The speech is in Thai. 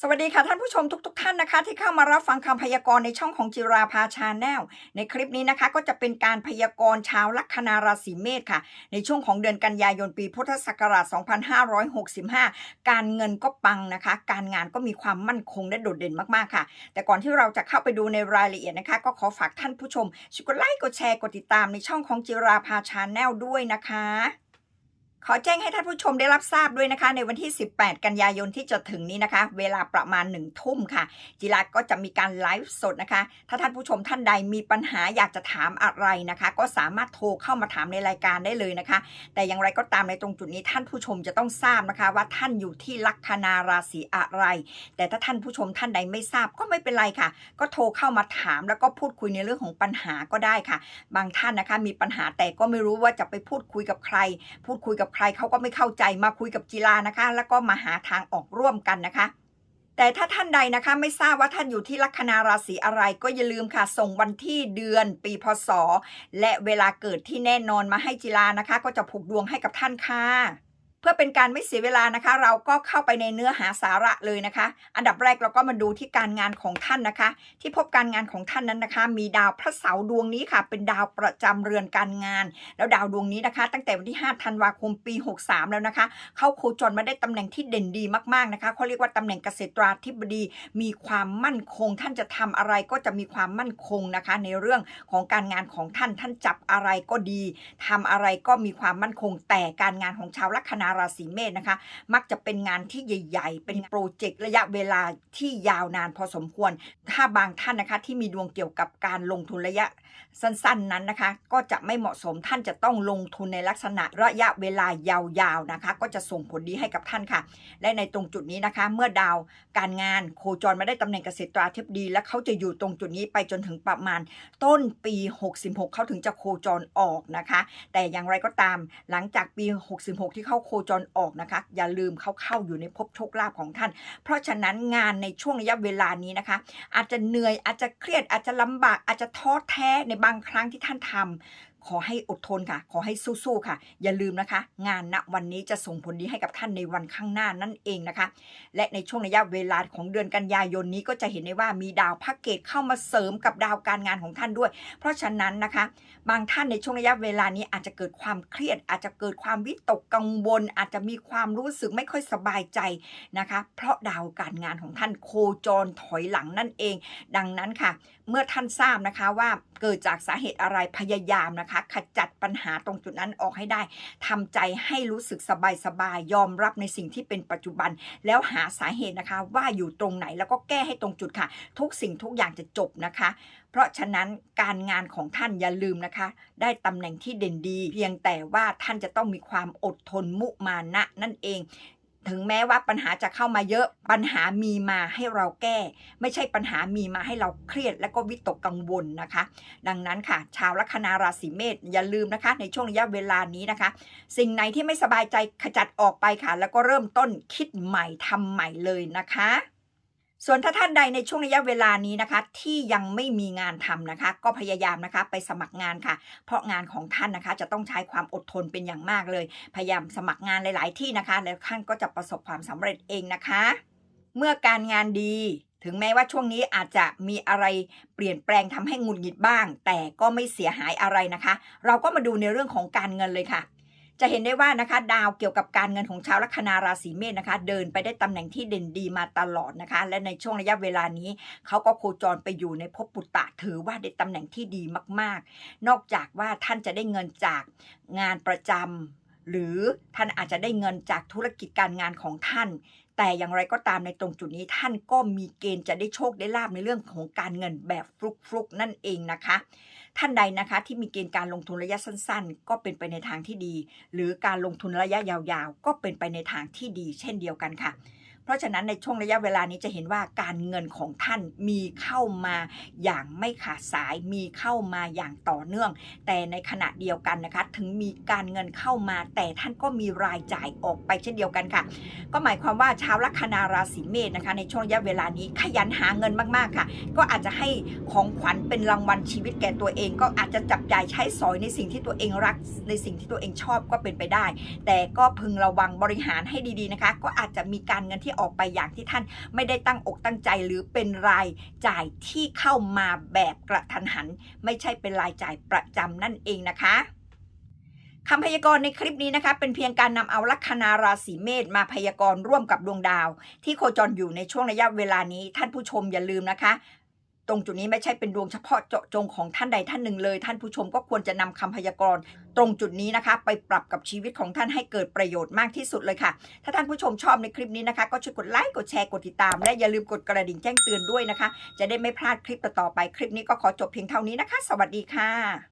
สวัสดีค่ะท่านผู้ชมทุกๆทท่านนะคะ ที่เข้ามารับฟังคำพยากรณ์ในช่องของจิราภาชาแนลในคลิปนี้นะคะ ก็จะเป็นการพยากรณ์ชาวลัคนาราศีเมษค่ะ ในช่วงของเดือนกันยายนปีพุทธศักราช 2565 การเงินก็ปังนะคะ การงานก็มีความมั่นคงและโดดเด่นมากๆค่ะ แต่ก่อนที่เราจะเข้าไปดูในรายละเอียดนะคะ ก็ขอฝากท่านผู้ชมช่วยกดไลค์กดแชร์กดติดตามในช่องของจิราภาชาแนลด้วยนะคะ ขอแจ้งให้ท่านผู้ชมได้รับทราบด้วยนะคะ ในวันที่ 18 กันยายนที่จะถึงนี้นะคะ เวลาประมาณ1ทุ่มค่ะ จิราก็จะมีการไลฟ์สดนะคะ ถ้าท่านผู้ชมท่านใดมีปัญหาอยากจะถามอะไรนะคะ ก็สามารถโทรเข้ามาถามในรายการได้เลยนะคะ แต่อย่างไรก็ตามในตรงจุดนี้ท่านผู้ชมจะต้องทราบนะคะว่าท่านอยู่ที่ลัคนาราศีอะไร แต่ถ้าท่านผู้ชมท่านใดไม่ทราบก็ไม่เป็นไรค่ะ ก็โทรเข้ามาถามแล้วก็พูดคุยในเรื่องของปัญหาก็ได้ค่ะ บางท่านนะคะมีปัญหาแต่ก็ไม่รู้ว่าจะไปพูดคุยกับใคร พูดคุยกับใครเขาก็ไม่เข้าใจมาคุยกับจีลานะคะ แล้วก็มาหาทางออกร่วมกันนะคะ แต่ถ้าท่านใดนะคะ ไม่ทราบว่าท่านอยู่ที่ลัคนาราศีอะไร ก็อย่าลืมค่ะ ส่งวันที่เดือนปีพศ และเวลาเกิดที่แน่นอนมาให้จีลานะคะ ก็จะผูกดวงให้กับท่านค่ะ พื่อเป็นการไม่เสียเวลานะคะ เราก็เข้าไปในเนื้อหาสาระเลยนะคะ อันดับแรกเราก็มาดูที่การงานของท่านนะคะ ที่พบการงานของท่านนั้นนะคะ มีดาวพระเสาร์ดวงนี้ค่ะ เป็นดาวประจำเรือนการงาน แล้วดาวดวงนี้นะคะ ตั้งแต่วันที่ 5 ธันวาคมปี 63 แล้วนะคะ เข้าโคจรมาได้ตำแหน่งที่เด่นดีมากๆนะคะเขาเรียกว่าตำแหน่งเกษตราธิบดี มีความมั่นคง ท่านจะทำอะไรก็จะมีความมั่นคงนะคะ ในเรื่องของการงานของท่านท่านจับอะไรก็ดีทำอะไรก็มีความมั่นคงแต่การงานของชาวลัคนาราศีเมษนะคะ มักจะเป็นงานที่ใหญ่ ๆ เป็นโปรเจกต์ระยะเวลาที่ยาวนานพอสมควร ถ้าบางท่านนะคะที่มีดวงเกี่ยวกับการลงทุนระยะสั้นๆนั้นนะคะ ก็จะไม่เหมาะสมท่านจะต้องลงทุนในลักษณะระยะเวลายาวๆนะคะ ก็จะส่งผลดีให้กับท่านค่ะ และในตรงจุดนี้นะคะ เมื่อดาวการงานโคจรมาได้ตำแหน่งเกษตราธิบดี และเขาจะอยู่ตรงจุดนี้ไปจนถึงประมาณต้นปี 66 เขาถึงจะโคจรออกนะคะ แต่อย่างไรก็ตามหลังจากปี 66 ที่เข้าโคจรออกนะคะ อย่าลืมเขาเข้าอยู่ในภพโชคลาภของท่าน เพราะฉะนั้นงานในช่วงระยะเวลานี้นะคะ อาจจะเหนื่อยอาจจะเครียดอาจจะลำบากอาจจะท้อแท้ในบางครั้งที่ท่านทำ ขอให้อดทนค่ะ ขอให้สู้ๆค่ะ อย่าลืมนะคะ งานณวันนี้จะส่งผลดีให้กับท่านในวันข้างหน้านั่นเองนะคะ และในช่วงระยะเวลาของเดือนกันยายนนี้ก็จะเห็นได้ว่ามีดาวพระเกตเข้ามาเสริมกับดาวการงานของท่านด้วย เพราะฉะนั้นนะคะ บางท่านในช่วงระยะเวลานี้อาจจะเกิดความเครียด อาจจะเกิดความวิตกกังวล อาจจะมีความรู้สึกไม่ค่อยสบายใจนะคะ เพราะดาวการงานของท่านโคจรถอยหลังนั่นเอง ดังนั้นค่ะ เมื่อท่านทราบนะคะว่าเกิดจากสาเหตุอะไรพยายามนะคะขจัดปัญหาตรงจุดนั้นออกให้ได้ทำใจให้รู้สึกสบายสบายๆยอมรับในสิ่งที่เป็นปัจจุบัน แล้วหาสาเหตุนะคะ ว่าอยู่ตรงไหนแล้วก็แก้ให้ตรงจุดค่ะ ทุกสิ่งทุกอย่างจะจบนะคะ เพราะฉะนั้นการงานของท่านอย่าลืมนะคะ ได้ตำแหน่งที่เด่นดี เพียงแต่ว่าท่านจะต้องมีความอดทนมุมานะนั่นเอง ถึงแม้ว่าปัญหาจะเข้ามาเยอะปัญหามีมาให้เราแก้ ไม่ใช่ปัญหามีมาให้เราเครียด และก็วิตกกังวลนะคะ ดังนั้นค่ะ ชาวลัคนาราศีเมษอย่าลืมนะคะ ในช่วงระยะเวลานี้นะคะ สิ่งไหนที่ไม่สบายใจขจัดออกไปค่ะ แล้วก็เริ่มต้นคิดใหม่ทำใหม่เลยนะคะ ส่วนถ้าท่านใดในช่วงระยะเวลานี้นะคะ ที่ยังไม่มีงานทำนะคะ ก็พยายามนะคะไปสมัครงานค่ะ เพราะงานของท่านนะคะ จะต้องใช้ความอดทนเป็นอย่างมากเลย พยายามสมัครงานหลาย ๆ ที่นะคะ แล้วท่านก็จะประสบความสำเร็จเองนะคะ เมื่อการงานดีถึงแม้ว่าช่วงนี้อาจจะมีอะไรเปลี่ยนแปลงทำให้งุดหงิดบ้าง แต่ก็ไม่เสียหายอะไรนะคะ เราก็มาดูในเรื่องของการเงินเลยค่ะ จะเห็นได้ว่านะคะดาวเกี่ยวกับการเงินของชาวลัคนาราศีเมษนะคะ เดินไปได้ตำแหน่งที่เด่นดีมาตลอดนะคะ และในช่วงระยะเวลานี้เขาก็โคจรไปอยู่ในภพปุตตะถือว่าได้ตำแหน่งที่ดีมาก ๆ นอกจากว่าท่านจะได้เงินจากงานประจำหรือท่านอาจจะได้เงินจากธุรกิจการงานของท่านแต่อย่างไรก็ตามในตรงจุดนี้ท่านก็มีเกณฑ์จะได้โชคได้ลาบในเรื่องของการเงินแบบฟลุกๆนั่นเองนะคะ ท่านใดนะคะที่มีเกณฑ์การลงทุนระยะสั้น ๆ ก็เป็นไปในทางที่ดี หรือการลงทุนระยะยาวๆ ก็เป็นไปในทางที่ดี เช่นเดียวกันค่ะ เพราะฉะนั้นในช่วงระยะเวลานี้จะเห็นว่าการเงินของท่านมีเข้ามาอย่างไม่ขาดสายมีเข้ามาอย่างต่อเนื่อง แต่ในขณะเดียวกันนะคะ ถึงมีการเงินเข้ามา แต่ท่านก็มีรายจ่ายออกไปเช่นเดียวกันค่ะ ก็หมายความว่าชาวลัคนาราศีเมษนะคะ ในช่วงระยะเวลานี้ขยันหาเงินมากๆค่ะ ก็อาจจะให้ของขวัญเป็นรางวัลชีวิตแก่ตัวเอง ก็อาจจะจับจ่ายใช้สอยในสิ่งที่ตัวเองรัก ในสิ่งที่ตัวเองชอบก็เป็นไปได้ แต่ก็พึงระวังบริหารให้ดีๆนะคะ ก็อาจจะมีการเงินที่ออกไปอย่างที่ท่านไม่ได้ตั้งอกตั้งใจ หรือเป็นรายจ่ายที่เข้ามาแบบกระทันหัน ไม่ใช่เป็นรายจ่ายประจำนั่นเองนะคะคำพยากรณ์ในคลิปนี้นะคะ เป็นเพียงการนำเอาลัคนาราศีเมษมาพยากรณ์ร่วมกับดวงดาว ที่โคจรอยู่ในช่วงระยะเวลานี้ท่านผู้ชมอย่าลืมนะคะ ตรงจุดนี้ไม่ใช่เป็นดวงเฉพาะเจาะจงของท่านใดท่านหนึ่งเลย ท่านผู้ชมก็ควรจะนำคำพยากรณ์ ตรงจุดนี้นะคะ ไปปรับกับชีวิตของท่านให้เกิดประโยชน์มากที่สุดเลยค่ะ ถ้าท่านผู้ชมชอบในคลิปนี้นะคะ ก็ช่วยกดไลค์กดแชร์กดติดตาม และอย่าลืมกดกระดิ่งแจ้งเตือนด้วยนะคะ จะได้ไม่พลาดคลิปต่อไปคลิปนี้ก็ขอจบเพียงเท่านี้นะคะ สวัสดีค่ะ